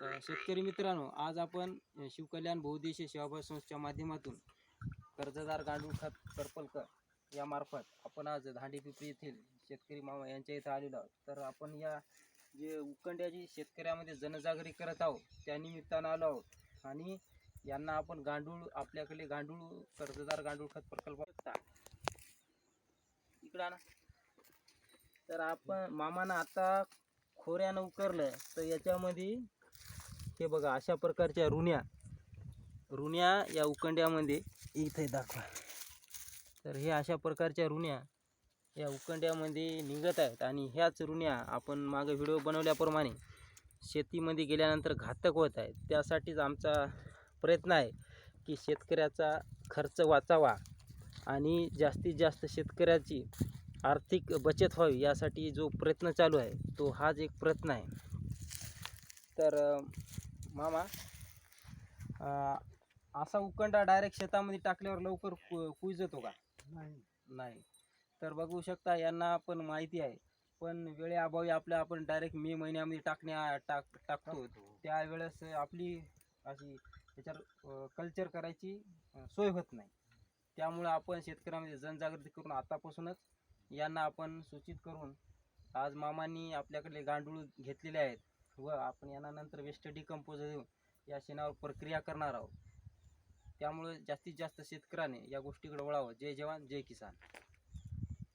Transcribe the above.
तर शेतकरी मित्रांनो आज आपण शिवकल्याण बहुद्देशीय सेवाभाव संस्थेच्या माध्यमातून कर्जदार गांडूळ खत करपलकर यामार्फत आपण आज धांडी पिपरी येथील शेतकरी मामा यांच्या इथं आलेलो आहोत. तर आपण या जे उकंड्याची शेतकऱ्यामध्ये जनजागृती करत आहोत त्या निमित्तानं आलो आहोत. आणि यांना आपण गांडूळ आपल्याकडे गांडूळ कर्जदार गांडूळ खत प्रकल्प बघता इकडं आणा. तर आपण मामानं आता खोऱ्यानं उकरलं तर याच्यामध्ये हे बघा अशा प्रकारच्या रुण्या. रुण्या या उकंड्यामध्ये इथे दाखवा. तर हे अशा प्रकारच्या रुण्या या उकंड्यामध्ये निघत आहेत आणि ह्याच रुण्या आपण मागं व्हिडिओ बनवल्याप्रमाणे शेतीमध्ये गेल्यानंतर घातक होत आहेत. त्यासाठीच आमचा प्रयत्न आहे की शेतकऱ्याचा खर्च वाचावा आणि जास्तीत जास्त शेतकऱ्याची आर्थिक बचत व्हावी यासाठी जो प्रयत्न चालू आहे तो हाच एक प्रयत्न आहे. तर मामा. अं, असा उकंडा डायरेक्ट शेतामध्ये टाकल्यावर लवकर कु कुजतो का? नाही. नाही. तर बघू शकता यांना पण माहिती आहे. पण वेळेअभावी आपल्या आपण डायरेक्ट मे महिन्यामध्ये टाकण्या टाक टाकतो. त्यावेळेस आपली अशी त्याच्यावर कल्चर करायची अं, सोय होत नाही. त्यामुळं आपण शेतकऱ्यामध्ये जनजागृती करून आतापासूनच यांना आपण सूचित करून आज मामांनी आपल्याकडे गांडूळ घेतलेले आहेत. व आपण यांना नंतर वेस्ट डिकम्पोज देऊन या शेणावर प्रक्रिया करणार आहोत. त्यामुळे जास्तीत जास्त शेतकऱ्याने या गोष्टीकडे वळावं. जय जवान जय किसान.